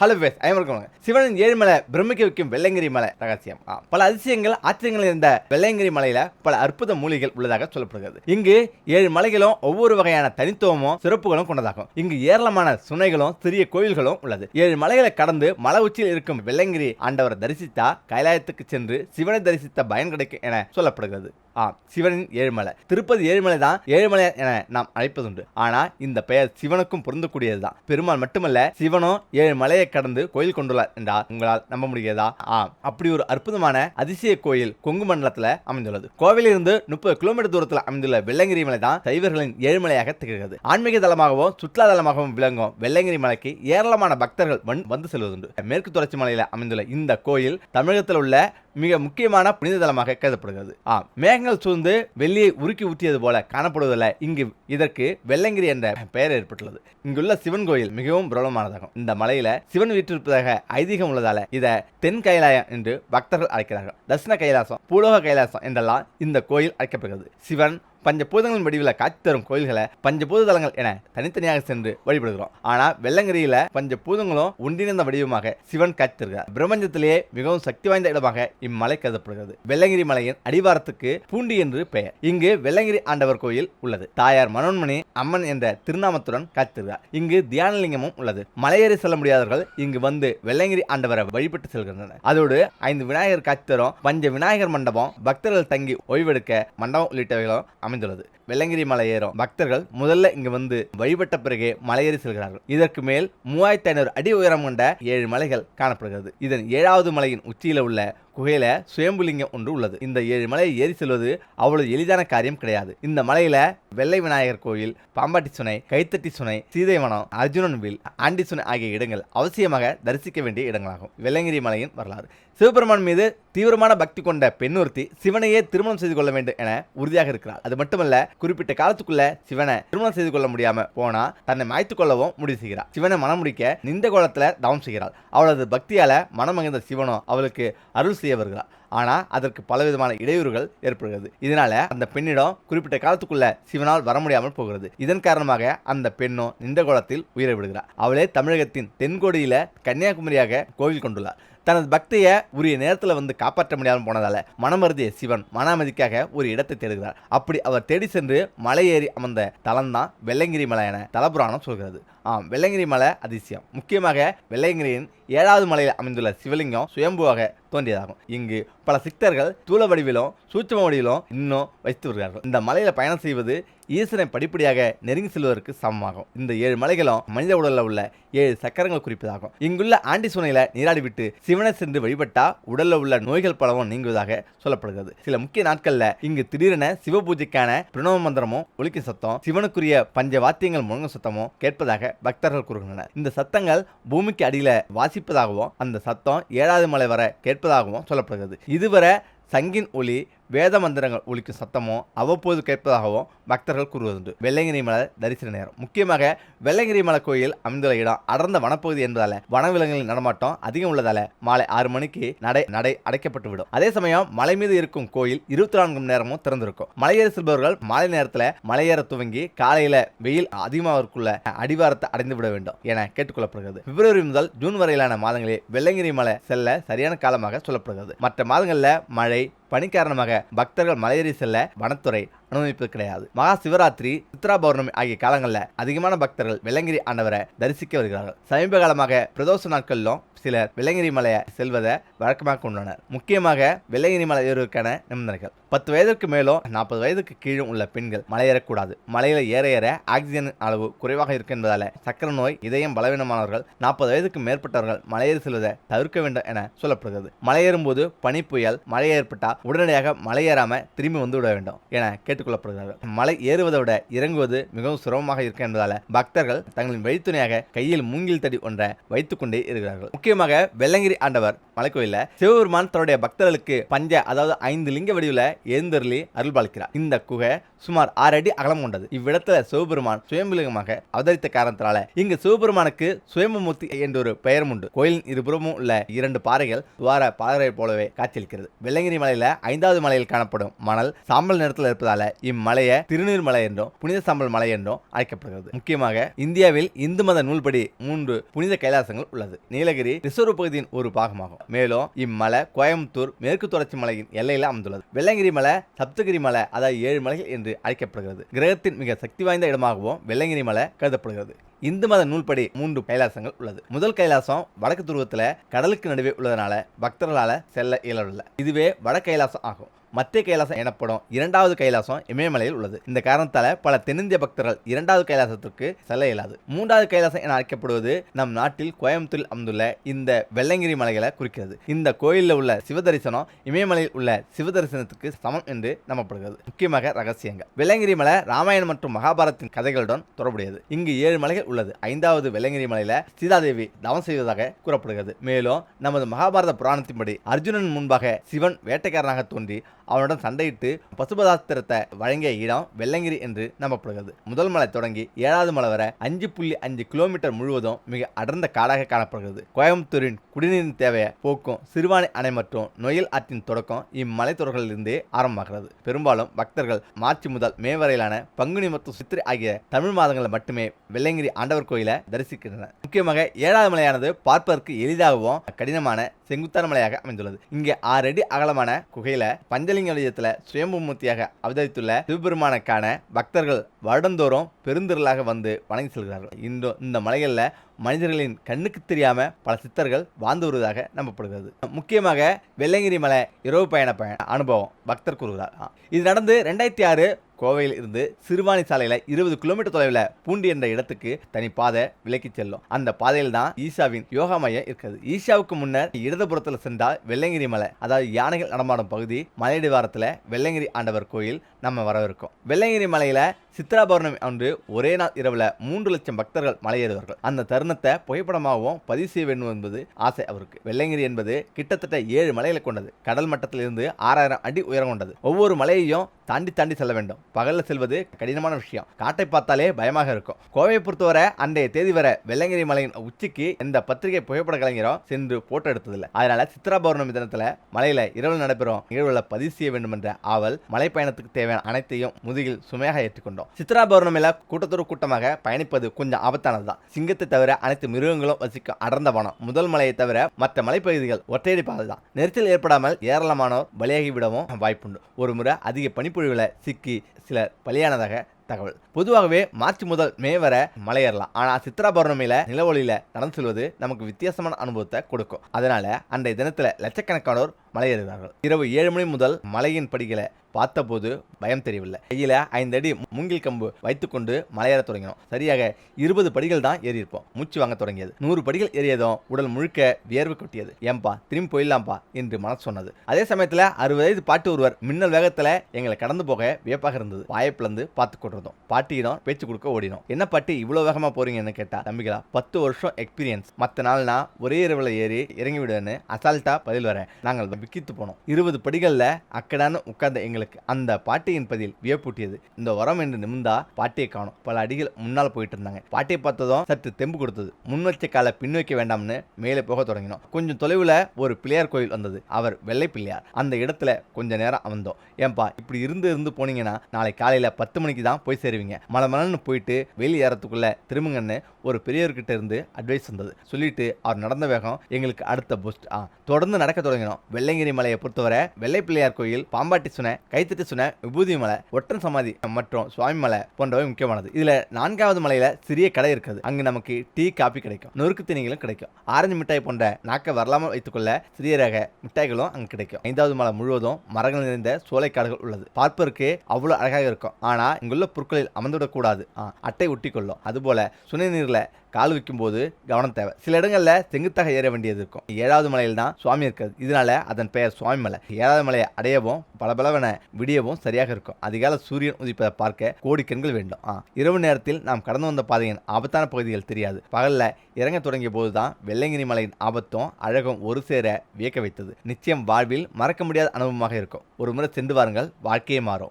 Hello base ஐவருக்கும் சிவனின் ஏழுமலை பிரமிக்க வைக்கும் வெள்ளங்கிரி மலை ரகசியம். ஆ, பல அதிசயங்கள் ஆச்சரியங்கள் இருந்த வெள்ளையங்கிரி மலையில பல அற்புத மூலிகைகள் உள்ளதாக சொல்லப்படுகிறது. இங்கு ஏழு மலைகளும் ஒவ்வொரு வகையான தனித்துவமும் சிறப்புகளும் கொண்டதாகும். இங்கு ஏராளமான சுனைகளும் சிறிய கோயில்களும் உள்ளது. ஏழு மலைகளை கடந்து மலை உச்சியில் இருக்கும் வெள்ளங்கிரி ஆண்டவரை தரிசித்தா கைலாயத்துக்கு சென்று சிவனை தரிசித்த பயன் கிடைக்கும் என சொல்லப்படுகிறது. ஆ சிவனின் ஏழுமலை திருப்பதி ஏழுமலை தான் ஏழுமலை என நாம் அழைப்பதுண்டு. ஆனா இந்த பெயர் சிவனுக்கும் பொருந்தக்கூடியதுதான். பெருமாள் மட்டுமல்ல சிவனும் ஏழு மலையை கடந்து கோயில் கொண்டுள்ளார் என்றால் உங்களால் நம்ப முடிகிறதா? ஆம். அப்படி ஒரு அற்புதமான அதிசய கோயில் கொங்கு மண்டலத்தில் அமைந்துள்ளது. கோவிலிருந்து முப்பது கிலோமீட்டர் தூரத்தில் அமைந்துள்ள வெள்ளங்கிரி மலை தான் சைவர்களின் ஏழுமலையாக திகழ்கிறது. ஆன்மீக தலமாகவும் சுற்றுலா தலமாகவும் விளங்கும் வெள்ளங்கிரி மலைக்கு ஏராளமான பக்தர்கள் வந்து செல்வதுண்டு. மேற்கு தொடர்ச்சி மலையில் அமைந்துள்ள இந்த கோயில் தமிழகத்தில் உள்ள மிக முக்கியமான புனித தலமாக கருதப்படுகிறது. ஆம் மேகங்கள் சூழ்ந்து வெள்ளியை உருக்கி ஊற்றியது போல காணப்படுவதில் இங்கு இதற்கு வெள்ளங்கிரி என்ற பெயர் ஏற்பட்டுள்ளது. இங்குள்ள சிவன் கோயில் மிகவும் பிரபலமானதாகும். இந்த மலையில சிவன் வீற்றிருப்பதாக ஐதீகம் உள்ளதால இதை தென் கைலாயம் என்று பக்தர்கள் அழைக்கிறார்கள். தட்சிண கைலாசம் பூலோக கைலாசம் என்றெல்லாம் இந்த கோயில் அழைக்கப்படுகிறது. சிவன் பஞ்சபூதங்களின் வடிவில் காட்சி தரும் கோயில்களை பஞ்சபூத தலங்கள் என தனித்தனியாக சென்று வழிபடுகிறோம். ஆனால் வெள்ளங்கிரியில பஞ்சபூதங்களும் ஒன்றிணைந்த வடிவமாக சிவன் காட்சி தருகிறார் பிரபஞ்சத்திலேயே மிகவும் சக்தி வாய்ந்த இடமாக இம்மலை கருதப்படுகிறது. வெள்ளங்கிரி மலையின் அடிவாரத்துக்கு பூண்டி என்று பெயர். இங்கு வெள்ளங்கிரி ஆண்டவர் கோயில் உள்ளது. தாயார் மனோன்மணி அம்மன் என்ற திருநாமத்துடன் காட்சி தருகிறார் இங்கு தியானலிங்கமும் உள்ளது. மலையேறி செல்ல முடியாதவர்கள் இங்கு வந்து வெள்ளங்கிரி ஆண்டவரை வழிபட்டு செல்கின்றனர். அதோடு ஐந்து விநாயகர் காட்சி தரும் பஞ்ச விநாயகர் மண்டபம் பக்தர்கள் தங்கி ஓய்வெடுக்க மண்டபம் உள்ளிட்டவைகளும் அமைந்துள்ளது. வெள்ளங்கிரி மலை ஏறும். பக்தர்கள் முதல்ல இங்கு வந்து வழிபட்ட பிறகே மலையேறி செல்கிறார்கள். இதற்கு மேல் மூவாயிரத்தி ஐநூறு அடி உயரம் கொண்ட ஏழு மலைகள் காணப்படுகிறது. இதன் ஏழாவது மலையின் உச்சியில் உள்ள குகையில சுயம்புலிங்கம் ஒன்று உள்ளது. இந்த ஏழு மலையை ஏறி செல்வது அவ்வளவு எளிதான காரியம் கிடையாது. இந்த மலையில வெள்ளை விநாயகர் கோயில் பாம்பாட்டி சுனை கைத்தட்டி சுனை சீதைவனம் அர்ஜுனன் வில் ஆண்டி சுனை ஆகிய இடங்கள் அவசியமாக தரிசிக்க வேண்டிய இடங்களாகும். வெள்ளங்கிரி மலையின் வரலாறு. சிவபெருமான் மீது தீவிரமான பக்தி கொண்ட பெண்ணொருத்தி சிவனையே திருமணம் செய்து கொள்ள வேண்டும் என உறுதியாக இருக்கிறார் அது மட்டுமல்ல குறிப்பிட்ட காலத்துக்குள்ள சிவனை திருமணம் செய்து கொள்ள முடியாம போனா தன்னை மாய்த்து கொள்ளவும் முடிவு செய்கிறார் சிவனை மனம் முடிக்க நிந்த கோலத்துல தவம் செய்கிறாள். அவளது பக்தியால மனமகிழ்ந்த சிவனும் அவளுக்கு அருள் செய்ய வருகிறார் ஆனா அதற்கு பலவிதமான இடையூறுகள் ஏற்படுகிறது. இதனால அந்த பெண்ணிடம் குறிப்பிட்ட காலத்துக்குள்ள சிவனால் வர முடியாமல் போகிறது. இதன் காரணமாக அந்த பெண்ணோ நின்ற கோலத்தில் உயிரை விடுகிறார். அவளே தமிழகத்தின் தென்கோடியில கன்னியாகுமரியாக கோவில் கொண்டுள்ளார். தனது பக்தியை உரிய நேரத்தில் வந்து காப்பாற்ற முடியாமல் போனதால மனமருதிய சிவன் மன அமைதிக்காக ஒரு இடத்தை தேடுகிறார். அப்படி அவர் தேடி சென்று மலை ஏறி அமர்ந்த தலம்தான் வெள்ளங்கிரி மலை என தலபுராணம் சொல்கிறது. ஆம் வெள்ளங்கிரி மலை அதிசயம். முக்கியமாக வெள்ளங்கிரியின் ஏழாவது மலையில் அமைந்துள்ள சிவலிங்கம் சுயம்புவாக தோன்றியதாகும். இங்கு பல சித்தர்கள் தூள வடிவிலும் சூட்சம வடிவிலும் இன்னும் வைத்து வருகிறார்கள் இந்த மலையில் பயணம் செய்வது ஈசனை படிப்படியாக நெருங்கி செல்வதற்கு சமமாகும். இந்த ஏழு மலைகளும் மனித உடலில் உள்ள ஏழு சக்கரங்கள் குறிப்பதாகும். இங்குள்ள ஆண்டி சுனையில நீராடி விட்டு சிவனை சென்று வழிபட்டா உடலில் உள்ள நோய்கள் பலவும் நீங்குவதாக சொல்லப்படுகிறது. சில முக்கிய நாட்களில் இங்கு திடீரென சிவ பூஜைக்கான பிரணவ மந்திரமும் ஒலிக்கும் சத்தம் சிவனுக்குரிய பஞ்ச வாத்தியங்கள் முழங்கும் சத்தமும் கேட்பதாக பக்தர்கள் கூறுகின்றனர். இந்த சத்தங்கள் பூமிக்கு அடியில் வாசிப்பதாகவும் அந்த சத்தம் ஏழாவது மலை வரை கேட்பதாகவும் சொல்லப்படுகிறது. இதுவரை சங்கின் ஒளி வேத மந்திரங்கள் ஒழிக்கும் சத்தமும் அவ்வப்போது கேட்பதாகவும் பக்தர்கள் கூறுவதுண்டு. வெள்ளங்கிரி மலை தரிசன நேரம். முக்கியமாக வெள்ளங்கிரி மலை கோயில் அமைந்துள்ள இடம் அடர்ந்த வனப்பகுதி என்பதால வனவிலங்குகளின் நடமாட்டம் அதிகம் உள்ளதால மாலை ஆறு மணிக்கு நடை நடை அடைக்கப்பட்டுவிடும். அதே சமயம் மலை மீது இருக்கும் கோயில் இருபத்தி நான்கு மணி நேரமும் திறந்திருக்கும். மலையேறி செல்பவர்கள் மாலை நேரத்தில் மலையேற துவங்கி காலையில வெயில் அதிகமாகக்குள்ள அடிவாரத்தை அடைந்து விட வேண்டும் என கேட்டுக்கொள்ளப்படுகிறது. பிப்ரவரி முதல் ஜூன் வரையிலான மாதங்களில் வெள்ளங்கிரி மலை செல்ல சரியான காலமாக சொல்லப்படுகிறது. மற்ற மாதங்களில் மழை right? பனி காரணமாக பக்தர்கள் மலையேறி செல்ல வனத்துறை அனுமதிப்பது கிடையாது. மகா சிவராத்திரி சித்ரா பௌர்ணமி ஆகிய காலங்களில் அதிகமான பக்தர்கள் வெள்ளங்கிரி ஆண்டவரை தரிசிக்க வருகிறார்கள். சமீப காலமாக பிரதோஷ நாட்களிலும் சிலர் வெள்ளங்கிரி மலையை செல்வதை வழக்கமாக கொண்டுள்ளனர். முக்கியமாக வெள்ளங்கிரி மலை ஏறுவதற்கான நிபந்தனைகள். பத்து வயதிற்கு மேலும் நாற்பது வயதுக்கு கீழும் உள்ள பெண்கள் மலையேறக்கூடாது. மலையில ஏற ஏற ஆக்சிஜன் அளவு குறைவாக இருக்கு என்பதால சக்கர நோய் இதயம் பலவீனமானவர்கள் நாற்பது வயதுக்கு மேற்பட்டவர்கள் மலையேறி செல்வதை தவிர்க்க வேண்டும் என சொல்லப்படுகிறது. மலையேறும் போது பனி புயல் மழை ஏற்பட்டால் உடனடியாக மலையேறாம திரும்பி வந்து விட வேண்டும் என கேட்டுக்கொள்ளப்படுகிறார்கள். மலை ஏறுவதை விட இறங்குவது மிகவும் சுரமமாக இருக்கும் என்பதால பக்தர்கள் தங்களின் வழித்துணையாக கையில் மூங்கில் தடி ஒன்றை வைத்துக்கொண்டே இருக்கிறார்கள். முக்கியமாக வெள்ளங்கிரி ஆண்டவர் மலைக்கோயில சிவபெருமான் தன்னுடைய பக்தர்களுக்கு பஞ்ச அதாவது ஐந்து லிங்க வடிவில் எழுந்தருளி அருள்பாலிக்கிறார். இந்த குகை சுமார் ஆறு அடி அகலம் கொண்டது. இவ்விடத்துல சிவபெருமான் சுயம்பலிகமாக அவதரித்த காரணத்தினால இங்கு சிவபெருமானுக்கு சுயம்புமூர்த்தி என்ற ஒரு பெயரும் உண்டு. கோயிலின் இருபுறமும் உள்ள இரண்டு பாறைகள் துவார பாறை போலவே காட்சியளிக்கிறது. வெள்ளங்கிரி மலையில ஐந்தாவது மலையில் காணப்படும் மணல் சாம்பல் நிறத்தில் இருப்பதால இம்மலையை திருநீர் மலை என்றும் புனித சாம்பல் மலை என்றும் அழைக்கப்படுகிறது. முக்கியமாக இந்தியாவில் இந்து மத நூல்படி மூன்று புனித கைலாசங்கள் உள்ளது. நீலகிரி ரிசர்வ் பகுதியின் ஒரு பாகமாகும். மேலும் இம்மலை கோயம்புத்தூர் மேற்கு தொடர்ச்சி மலையின் எல்லையில் அமைந்துள்ளது. வெள்ளங்கிரி மலை சப்தகிரி மலை அதாவது ஏழு மலைகள் என்று அழைக்கப்படுகிறது. கிரகத்தின் மிக சக்தி வாய்ந்த இடமாகவும் வெள்ளங்கிரி மலை கருதப்படுகிறது. இந்து மத நூல்படி மூன்று கைலாசங்கள் உள்ளது. முதல் கைலாசம் வடக்கு துருவத்தில் கடலுக்கு நடுவே உள்ளதனால பக்தர்களால் செல்ல இயலவில்லை இதுவே வட கைலாசம் ஆகும். மத்திய கைலாசம் எனப்படும் இரண்டாவது கைலாசம் இமயமலையில் உள்ளது. இந்த காரணத்தால பல தென்னிந்திய பக்தர்கள் இரண்டாவது கைலாசத்திற்கு செல்ல இயலாது. மூன்றாவது கைலாசம் என அழைக்கப்படுவது நம் நாட்டில் கோயம்புத்தூரில் அமைந்துள்ள இந்த வெள்ளங்கிரி மலைகளை குறிக்கிறது. இந்த கோயிலில் உள்ள சிவதரிசனம் இமயமலையில் உள்ள சிவதரிசனத்துக்கு சமம் என்று நம்பப்படுகிறது. முக்கியமாக ரகசியங்கள். வெள்ளங்கிரி மலை ராமாயணம் மற்றும் மகாபாரத்தின் கதைகளுடன் தொடர்புடையது. இங்கு ஏழு மலைகள் உள்ளது. ஐந்தாவது வெள்ளங்கிரி மலையில சீதாதேவி தவம் செய்வதாக கூறப்படுகிறது. மேலும் நமது மகாபாரத புராணத்தின்படி அர்ஜுனன் முன்பாக சிவன் வேட்டைக்காரனாக தோன்றி அவனுடன் சண்டையிட்டு பசுபதாஸ்திரத்தை வழங்கிய இடம் வெள்ளங்கிரி என்று நம்பப்படுகிறது. முதல் மலை தொடங்கி ஏழாவது மலை வரை அஞ்சு புள்ளி அஞ்சு கிலோமீட்டர் முழுவதும் மிக அடர்ந்த காடாக காணப்படுகிறது. கோயம்புத்தூரின் குடிநீரின் தேவையை போக்கும் சிறுவாணி அணை மற்றும் நொயல் ஆற்றின் தொடக்கம் இம்மலை தொடர்களிலிருந்தே ஆரம்பமாகிறது. பெரும்பாலும் பக்தர்கள் மார்ச் முதல் மே வரையிலான பங்குனி மற்றும் சித்திரை ஆகிய தமிழ் மாதங்களில் மட்டுமே வெள்ளங்கிரி ஆண்டவர் கோயிலை தரிசிக்கின்றனர். முக்கியமாக ஏழாவது மலையானது பார்ப்பதற்கு எளிதாகவும் கடினமான செங்குத்தான மலையாக அமைந்துள்ளது. இங்கே ஆறு அடி அகலமான குகையில பஞ்சலிங்க வடிவத்தில் சுயம்புமூர்த்தியாக அவதரித்துள்ள சிவபெருமானுக்கான பக்தர்கள் வருடந்தோறும் பெருந்திரளாக வந்து வணங்கி செல்கிறார்கள். இந்த இந்த மலைகளில் மனிதர்களின் கண்ணுக்கு தெரியாமல் பல சித்தர்கள் வாழ்ந்து வருவதாக நம்பப்படுகிறது. முக்கியமாக வெள்ளங்கிரி மலை இரவு பயண பயண அனுபவம் பக்தர் கூறுகிறார். இது நடந்து ரெண்டாயிரத்தி ஆறு கோவையில் இருந்து சிறுவாணி சாலையில் இருபது கிலோமீட்டர் தொலைவில் பூண்டி என்ற இடத்துக்கு தனி பாதை விலக்கி செல்லும். அந்த பாதையில் தான் ஈஷாவின் யோகா மையம் இருக்கிறது. ஈஷாவுக்கு முன்னர் இடதுபுறத்தில் சென்றால் வெள்ளங்கிரி மலை அதாவது யானைகள் நடமாடும் பகுதி மலையடிவாரத்தில் வெள்ளங்கிரி ஆண்டவர் கோயில் நம்ம வரவிருக்கும். வெள்ளங்கிரி மலையில் சித்ரா பௌர்ணமி அன்று ஒரே நாள் இரவுல மூன்று லட்சம் பக்தர்கள் மலையேறுவார்கள். அந்த தருணத்தை புகைப்படமாகவும் பதிவு செய்ய வேண்டும் என்பது ஆசை அவருக்கு. வெள்ளங்கிரி என்பது கிட்டத்தட்ட ஏழு மலைகளை கொண்டது. கடல் மட்டத்திலிருந்து ஆறாயிரம் அடி உயரம் கொண்டது. ஒவ்வொரு மலையையும் தாண்டி தாண்டி செல்ல வேண்டும். பகலில் செல்வது கடினமான விஷயம். காட்டை பார்த்தாலே பயமாக இருக்கும். கோவையை பொறுத்தவரை அன்றைய தேதி வரை வெள்ளங்கிரி மலையின் உச்சிக்கு எந்த பத்திரிகை புகைப்பட கலைஞரும் சென்று போட்டோ எடுத்ததில்லை. அதனால சித்ரா பௌர்ணமி தினத்துல மலையில இரவு நடைபெறும் நிகழ்வுகளை பதிவு செய்ய வேண்டும் என்ற ஆவல் மலை பயணத்துக்கு தேவையான அனைத்தையும் முதுகில் சுமையாக ஏற்றுக்கொண்டோம். சித்ரா பௌர்ணமியில கூட்டத்தொரு கூட்டமாக பயணிப்பது கொஞ்சம் ஆபத்தானதுதான். சிங்கத்தை தவிர அனைத்து மிருகங்களும் வசிக்கும் அடர்ந்த வனம். முதல் மலையை தவிர மற்ற மலைப்பகுதிகள் ஒற்றையடி பாதை தான் நெரிசல் ஏற்படாமல் ஏராளமானோர் பலியாகி விடவும் வாய்ப்புண்டு. ஒரு முறை அதிக பனிப்பொழிவில் சிக்கி சிலர் பலியானதாக தகவல். பொதுவாகவே மார்ச் முதல் மே வரை மலையேறலாம். ஆனால் சித்ரா பௌர்ணமியில நிலவொளியில நடந்து செல்வது நமக்கு வித்தியாசமான அனுபவத்தை கொடுக்கும். அதனால அன்றைய தினத்துல லட்சக்கணக்கானோர் மலையேறுகிறார்கள். இரவு ஏழு மணி முதல் மலையின் படிகளை பார்த்தபோது பயம் தெரியவில்லை. கையில் ஐந்து அடி மூங்கில் கம்பு வைத்துக்கொண்டு மலையேற தொடங்கினோம். சரியாக இருபது படிகள் தான் ஏறியிருப்போம். மூச்சு வாங்க தொடங்கியது. நூறு படிகள் ஏறியதும் உடல் முழுக்க வியர்வு கொட்டியது. ஏன்பா திரும்பி போயிடலாம்ப்பா என்று மனசு சொன்னது. அதே சமயத்தில் அறுபது வயது பாட்டு ஒருவர் மின்னல் வேகத்தில் எங்களை கடந்து போக வியப்பாக இருந்தது. வாயை பிளந்து பார்த்து கொண்டிருந்தோம் பாட்டியிடம் பேச்சு கொடுக்க ஓடினோம் என்ன பாட்டி இவ்வளோ வேகமாக போறீங்கன்னு கேட்டா தம்பிகளா பத்து வருஷம் எக்ஸ்பீரியன்ஸ் மற்ற நாள்னா ஒரே இரவில் ஏறி இறங்கி விடுவேன்னு அசால்ட்டா பதில் வரேன். நாங்கள் விக்கித்து போனோம். இருபது படிகளில் அக்கடான்னு உட்கார்ந்த எங்களுக்கு அந்த பாட்டியின் பதில் வியப்பூட்டியது. இந்த உரம் என்று நிமிந்தா பாட்டியை காணும். பல அடிகள் முன்னால் போயிட்டு இருந்தாங்க. பாட்டியை பார்த்ததும் சற்று தெம்பு கொடுத்தது. முன்வச்ச காலை பின்வைக்க வேண்டாம்னு மேலே போக தொடங்கினோம். கொஞ்சம் தொலைவில் ஒரு பிள்ளையார் கோயில் வந்தது. அவர் வெள்ளை பிள்ளையார். அந்த இடத்துல கொஞ்ச நேரம் அமர்ந்தோம். ஏன்பா இப்படி இருந்து இருந்து போனீங்கன்னா நாளை காலையில் பத்து மணிக்கு தான் போய் சேருவீங்க. மலை மலன்னு போயிட்டு வெளியே ஏறத்துக்குள்ள திரும்புங்கன்னு ஒரு பெரியவர்கிட்ட இருந்து அட்வைஸ் வந்தது. சொல்லிட்டு அவர் நடந்த வேகம் எங்களுக்கு அடுத்த பூஸ்ட் ஆ தொடர்ந்து நடக்க தொடங்கினோம். வெள்ளங்கிரி மலையை பொறுத்தவரை வெள்ளை பிள்ளையார் கோயில் பாம்பாட்டி சுனை கைத்தட்டி சுனை விபூதி மலை ஒற்றன் சமாதி மற்றும் சுவாமி மலை போன்றவை முக்கியமானது. இதுல நான்காவது மலையில சிறிய கடை இருக்குது. அங்கு நமக்கு டீ காபி கிடைக்கும். நொறுக்கு தீனிகளும் கிடைக்கும். ஆரஞ்சு மிட்டாய் போன்ற நாக்க வரலாமல் வைத்துக்கொள்ள சிறிய ரக மிட்டாய்களும் அங்கு கிடைக்கும். ஐந்தாவது மலை முழுவதும் மரங்கள் நிறைந்த சோலைக்காடுகள் உள்ளது. பார்ப்பதற்கு அவ்வளவு அழகாக இருக்கும். ஆனா இங்குள்ள புற்களில் அமர்ந்துவிடக்கூடாது. ஆ, அட்டை ஒட்டி கொள்ளும் அதுபோல சுனைநீரில் கால் வைக்கும் போது கவனம் தேவை. சில இடங்களில் செங்குத்தாக ஏற வேண்டியது இருக்கும். ஏழாவது மலையில் தான் சுவாமி இருக்கிறது. இதனால அதன் பெயர் சுவாமி மலை. ஏழாவது மலையை அடையவும் பளபளவென விடியவும் சரியாக இருக்கும். அதிகால சூரியன் உதிப்பதை பார்க்க கோடி கண்கள் வேண்டும். ஆ, இரவு நேரத்தில் நாம் கடந்து வந்த பாதையின் ஆபத்தான பகுதிகள் தெரியாது. பகல்ல இறங்க தொடங்கிய போதுதான் வெள்ளங்கிரி மலையின் ஆபத்தும் அழகும் ஒரு சேர வியக்க வைத்தது. நிச்சயம் வாழ்வில் மறக்க முடியாத அனுபவமாக இருக்கும். ஒரு முறை சென்று வாருங்கள். வாழ்க்கையே மாறும்.